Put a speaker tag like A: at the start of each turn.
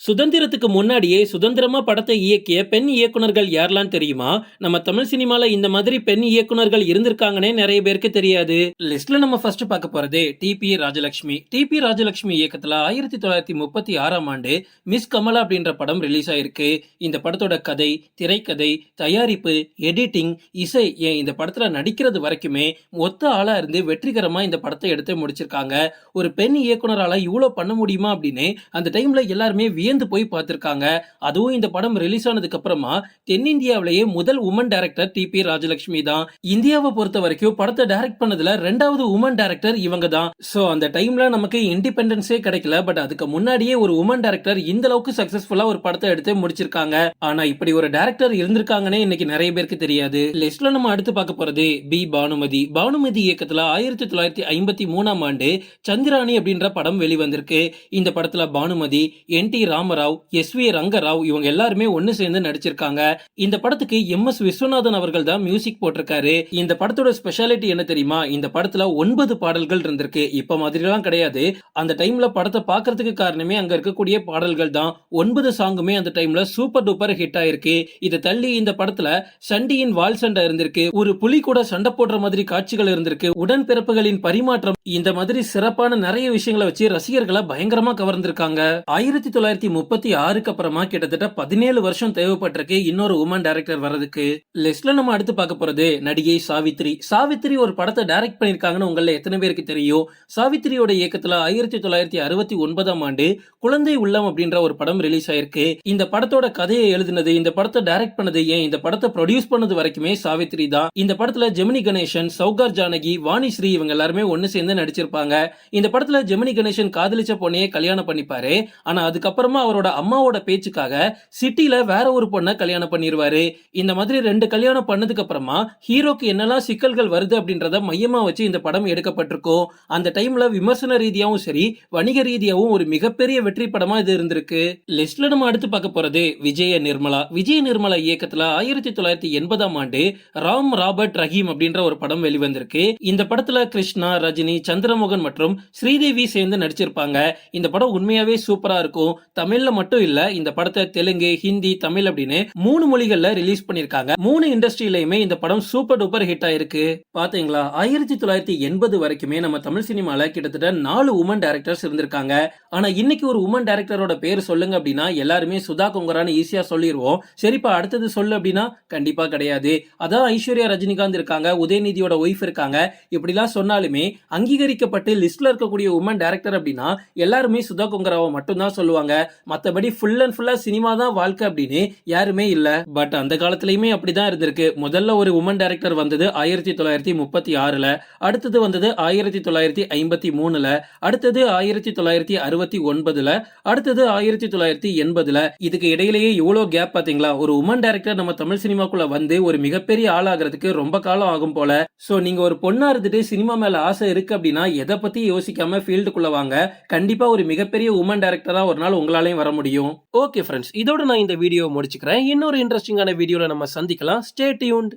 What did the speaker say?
A: சுதந்திரத்துக்கு முன்னாடியே சுதந்திரமா படத்தை இயக்கிய பெண் இயக்குனர்கள் யாரெல்லாம் தெரியுமா? நம்ம தமிழ் சினிமால இந்த மாதிரி பெண் இயக்குனர்கள் இருந்திருக்காங்கன்னே நிறைய பேருக்கு தெரியாது. லிஸ்ட்ல நம்ம ஃபர்ஸ்ட் பார்க்க போறது டிபி ராஜலட்சுமி டிபி ராஜலட்சுமி இயக்கத்துல ஆயிரத்தி தொள்ளாயிரத்தி முப்பத்தி ஆறாம் ஆண்டு மிஸ் கமலா அப்படின்ற படம் ரிலீஸ் ஆயிருக்கு. இந்த படத்தோட கதை திரைக்கதை தயாரிப்பு எடிட்டிங் இசை ஏன் இந்த படத்துல நடிக்கிறது வரைக்குமே ஒத்த ஆளா இருந்து வெற்றிகரமா இந்த படத்தை எடுத்து முடிச்சிருக்காங்க. ஒரு பெண் இயக்குனரால இவ்வளவு பண்ண முடியுமா அப்படின்னு அந்த டைம்ல எல்லாருமே வியந்து போய் பார்த்துருக்காங்க. அதுவும் இந்த படம் ரிலீஸ் ஆனதுக்கு அப்புறமா தென்னிந்தியாவிலேயே முதல் உமன் டைரக்டர் டிபி ராஜலட்சுமி தான். இந்தியாவை பொறுத்த வரைக்கும் படத்தை டைரக்ட் பண்ணதுல ரெண்டாவது உமன் டைரக்டர் இவங்க தான். சோ அந்த டைம்ல நமக்கு இண்டிபெண்டன்ஸே கிடைக்கல. பட் அதுக்கு முன்னாடியே ஒரு உமன் டைரக்டர் இந்த அளவுக்கு சக்சஸ்ஃபுல்லா ஒரு படத்தை எடுத்து முடிச்சிருக்காங்க. ஆனா இப்படி ஒரு டைரக்டர் இருந்திருக்காங்கன்னே இன்னைக்கு நிறைய பேருக்கு தெரியாது. லிஸ்ட்ல நம்ம அடுத்து பார்க்க போறது பி பானுமதி. பானுமதி இயக்கத்துல ஆயிரத்தி தொள்ளாயிரத்தி ஐம்பத்தி மூணாம் ஆண்டு சந்திராணி அப்படின்ற படம் வெளிவந்திருக்கு. இந்த படத்துல Bhanumathi N T Ramarao S V Rangarao இவங்க எல்லாருமே ஒன்னு சேர்ந்து நடிச்சிருக்காங்க. இந்த படத்துக்கு எம் எஸ் விஸ்வநாதன் அவர்கள் தான் மியூசிக் போட்டிருக்காரு. இந்த படத்தோட ஸ்பெஷாலிட்டி என்ன தெரியுமா? இந்த படத்துல ஒன்பது பாடல்கள் இருந்திருக்கு. இப்ப மாதிரிலாம் கிடையாது. அந்த டைம்ல படத்தை பார்க்கறதுக்கு காரணமே அங்க இருக்கக்கூடிய பாடல்கள் தான். ஒன்பது சாங்குமே அந்த டைம்ல சூப்பர் டூப்பர் ஹிட் ஆயிருக்கு. இதை தள்ளி இந்த படத்துல சண்டியின் வால் சண்டை இருந்திருக்கு. ஒரு புலி கூட சண்டை போடுற மாதிரி காட்சிகள் இருந்திருக்கு. உடன்பிறப்புகளின் பரிமாற்றம் இந்த மாதிரி சிறப்பான நிறைய விஷயங்களை வச்சு ரசிகர்களை பயங்கரமா கவர்ந்திருக்காங்க. ஆயிரத்தி தொள்ளாயிரத்தி தொள்ளாயிரத்தி முப்பத்தி ஆறுக்கு அப்புறமா கிட்டத்தட்ட பதினேழு வருஷம் தேவைப்பட்டிருக்கு இன்னொரு உமன் டைரக்டர் வர்றதுக்கு. லிஸ்ட்ல நம்ம அடுத்து பார்க்க போறது நடிகை சாவித்ரி. சாவித்ரி ஒரு படத்தை டைரக்ட் பண்ணிருக்காங்கன்னு உங்கள எத்தனை பேருக்கு தெரியும்? சாவித்ரியோட இயக்கத்துல ஆயிரத்தி தொள்ளாயிரத்தி அறுபத்தி ஒன்பதாம் ஆண்டு குழந்தை உள்ளம் அப்படின்ற ஒரு படம் ரிலீஸ் ஆயிருக்கு. இந்த படத்தோட கதையை எழுதினது இந்த படத்தை டைரக்ட் பண்ணது ஏன்? இந்த படத்தை ப்ரொடியூஸ் பண்ணது வரைக்குமே சாவித்ரி தான். இந்த படத்துல ஜெமினி கணேசன் சௌகார் ஜானகி வாணிஸ்ரீ இவங்க எல்லாருமே ஒன்னு சேர்ந்து நடிச்சிருப்பாங்க. இந்த படத்துல ஜெமினி கணேசன் காதலிச்ச பொண்ணையே கல்யாணம் பண்ணிப்பாரு. ஆனா அதுக்கப்புறமா அவரோட அம்மாவோட பேச்சுக்காக சிட்டில வேற ஒரு பொண்ணை கல்யாணம் பண்ணிருவாரு. இந்த மாதிரி ரெண்டு கல்யாணம் பண்ணதுக்கு அப்புறமா ஹீரோக்கு என்னெல்லாம் சிக்கல்கள் வருது அப்படின்றத மையமா வச்சு இந்த படம் எடுக்கப்பட்டிருக்கும். அந்த டைம்ல விமர்சன ரீதியாவும் சரி வணிக ரீதியாவும் ஒரு மிகப்பெரிய வெற்றி படமா இது இருந்திருக்கு. லிஸ்ட்ல நம்ம அடுத்து பார்க்க போறது விஜய நிர்மலா. விஜய நிர்மலா இயக்கத்துல ஆயிரத்தி தொள்ளாயிரத்தி எண்பதாம் ஆண்டு ராம் ராபர்ட் ரஹீம் அப்படின்ற ஒரு படம் வெளிவந்திருக்கு. இந்த படத்துல கிருஷ்ணா ரஜினி சந்திரமோகன் மற்றும் ஸ்ரீதேவி சேர்ந்து நடிச்சிருப்பாங்க. இந்த படம் உண்மையாவே சூப்பரா இருக்கும். தமிழ்ல மட்டும் இல்ல இந்த படத்தை தெலுங்கு ஹிந்தி தமிழ் அப்படின்னு மூணு மொழிகள்ல ரிலீஸ் பண்ணிருக்காங்க மூணு இண்டஸ்ட்ரியிலயுமே இந்த படம் சூப்பர் டூப்பர் ஹிட் ஆயிருக்கு. பாத்தீங்களா? ஆயிரத்தி தொள்ளாயிரத்தி எண்பது வரைக்குமே நம்ம தமிழ் சினிமால கிட்டத்தட்ட நாலு உமன் டேரக்டர்ஸ் இருந்திருக்காங்க. ஆனா இன்னைக்கு ஒரு உமன் டேரக்டரோட பேர் சொல்லுங்க அப்படின்னா எல்லாருமே சுதா கொங்கரான்னு ஈஸியா சொல்லிடுவோம் சரிப்பா அடுத்தது சொல்லு அப்படின்னா கண்டிப்பா கிடையாது. அதான் ஐஸ்வர்யா ரஜினிகாந்த் இருக்காங்க உதயநிதியோட ஒய்ஃப் இருக்காங்க. இப்படிலாம் சொன்னாலுமே அங்கீகரிக்கப்பட்டு லிஸ்ட்ல இருக்கக்கூடிய உமன் டேரக்டர் அப்படின்னா எல்லாருமே சுதா கொங்கராவை மட்டும்தான் சொல்லுவாங்க. மத்தபடி ஃபுல் அண்ட் ஃபுல்லா சினிமா தான் வாழ்க்கை அப்படின்னு யாருமே இல்ல. பட் அந்த காலத்திலயுமே அப்படிதான் இருந்திருக்கு. முதல்ல ஒரு உமன் டைரக்டர் வந்தது ஆயிரத்தி தொள்ளாயிரத்தி முப்பத்தி ஆறுல. அடுத்தது வந்தது ஆயிரத்தி தொள்ளாயிரத்தி ஐம்பத்தி மூணுல. அடுத்தது ஆயிரத்தி தொள்ளாயிரத்தி அறுபத்தி ஒன்பதுல. அடுத்தது ஆயிரத்தி தொள்ளாயிரத்தி எண்பதுல. இதுக்கு இடையிலேயே இவ்வளவு கேப் பாத்தீங்களா? ஒரு உமன் டைரக்டர் நம்ம தமிழ் சினிமாக்குள்ள வந்து ஒரு மிகப்பெரிய ஆளாகிறதுக்கு ரொம்ப காலம் ஆகும் போல. சோ நீங்க ஒரு பொண்ணா இருந்துட்டு சினிமா மேல ஆசை இருக்கு அப்படின்னா எதை பத்தி யோசிக்காம ஃபீல்டுக்குள்ள வாங்க. கண்டிப்பா ஒரு மிகப்பெரிய உமன் டைரக்டரா ஒரு நாள் உங்களாலையும் வர முடியும். ஓகே ஃப்ரெண்ட்ஸ் இதோட நான் இந்த வீடியோ முடிச்சுக்கிறேன். இன்னொரு இன்ட்ரெஸ்டிங்கான வீடியோவில் நம்ம சந்திக்கலாம். Stay tuned